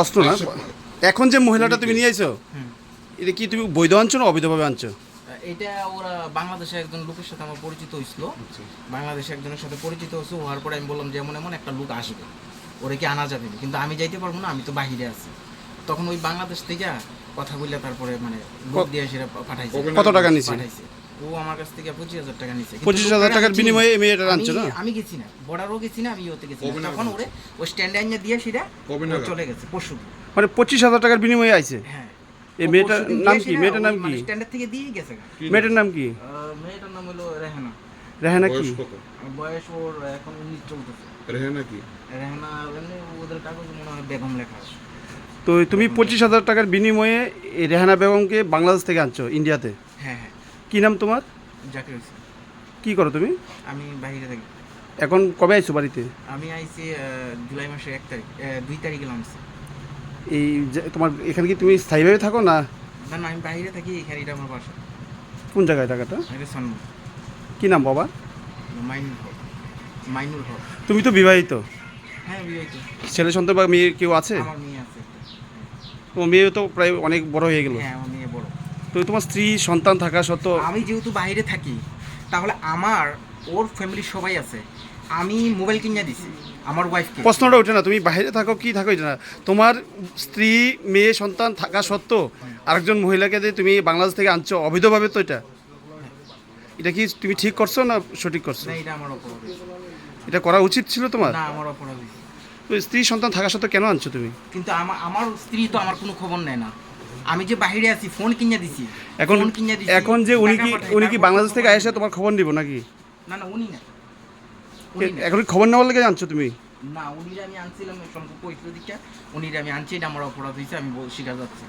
কষ্ট না। এখন যে মহিলাটা তুমি নিয়ে আইছো এটা কি তুমি বৈধ আনছো না অবৈধভাবে আনছো? এটা ওরা বাংলাদেশে একজন লোকের সাথে আমার পরিচিত হয়েছিল বাংলাদেশে একজনের সাথে পরিচিত হয়েছে হওয়ার পরে আমি বললাম যে এমন এমন একটা লোক আসবে ওরে কি আনা যাবে? কিন্তু আমি যাইতে পারব না আমি তো বাহিরে আছি। তখন ওই বাংলাদেশ থেকে কথা বললে তারপরে মানে লোক দিয়ে সেটা পাঠাইছে। কত টাকা নিছে? পাঠাইছে। ও আমার কাছ থেকে পঁচিশ হাজার টাকা নিছে। পঁচিশ হাজার টাকার বিনিময়ে চিনি। এই মেয়েটা আনছো না? আমি গেছি না। বর্ডারও গেছি না আমি ওতে গেছি না। কবে নাগাদ তখন ওরে ওই স্ট্যান্ডে আনিয়ে দিয়ে সেটা কবে ও নাগাদ? চলে গেছে পরশু মানে পঁচিশ হাজার টাকার বিনিময়ে আইছে? হ্যাঁ। এই মেয়েটার নাম কি? সেটা মেয়েটার নাম মানে কি? স্ট্যান্ডের থেকে দিয়ে গেছে। মেয়েটার নাম কি? মেয়েটার নাম হলো রেহানা। রেহানা কি? বয়স কত? বয়স ওর এখন উনিশ চলতেছে। রেহানা কি? রেহানা ওদের কাগজ মনে হয় বেগম লেখা আছে। তো তুমি পঁচিশ হাজার টাকার বিনিময়ে রেহানা বেগমকে বাংলাদেশ থেকে আনছো ইন্ডিয়াতে? কি নাম তোমার? জাকির হোসেন। কি করো তুমি? আমি বাইরে থাকি। এখন কবে আইছো বাড়িতে? আমি আইছি জুলাই মাসের এক তারিখ দুই তারিখে নামছি এই তোমার এখানে কি তুমি স্থায়ীভাবে থাকো না? না না আমি বাইরে থাকি এখানে এটা আমার বাসা। কোন জায়গায় টাকাটা এটা? কি নাম বাবা? মাইনুল হক। মাইনুল হক। তুমি তো বিবাহিত। হ্যাঁ বিবাহিত। ছেলে সন্তান বা মেয়ে কেউ আছে? আমার মেয়ে আছে। তোমার মেয়ে তো প্রায় অনেক বড় হয়ে গেল। হ্যাঁ তো তোমার স্ত্রী সন্তান থাকা সত্ত্বেও? আমি যেহেতু বাইরে থাকি তাহলে আমার ওর ফ্যামিলির সবাই আছে। আমি মোবাইল কিনে দিছি আমার ওয়াইফকে প্রশ্নটা ওঠে না তুমি বাইরে থাকো কি থাকো না। তোমার স্ত্রী মেয়ে সন্তান থাকা সত্ত্বেও আরেকজন মহিলাকে যে তুমি বাংলাদেশ থেকে আনছো অবৈধভাবে তো এটা? এটা কি তুমি ঠিক করছ না সঠিক করছ? না এটা আমার অপরাধ। এটা করা উচিত ছিল তোমার? না আমার অপরাধ। স্ত্রী সন্তান থাকা সত্ত্বেও কেন আনছো তুমি? কিন্তু আমার আমার স্ত্রী তো আমার কোনো খবর নেয় না। আমি যে বাইরে আছি ফোন কিনে দিছি। এখন ফোন কিনে দিছি। এখন যে উনি কি উনি কি বাংলাদেশ থেকে আসে এসে তোমার খবর নিব নাকি? না না উনি না। উনি এখন খবর নেওয়ার লেগে জানছো তুমি? না উনি আমি আনছিলাম সম্পর্ক কইছো দিকা। উনি আমি আনছি এটা আমার অপরাধ হয়েছে আমি বলছি স্বীকার যাচ্ছি।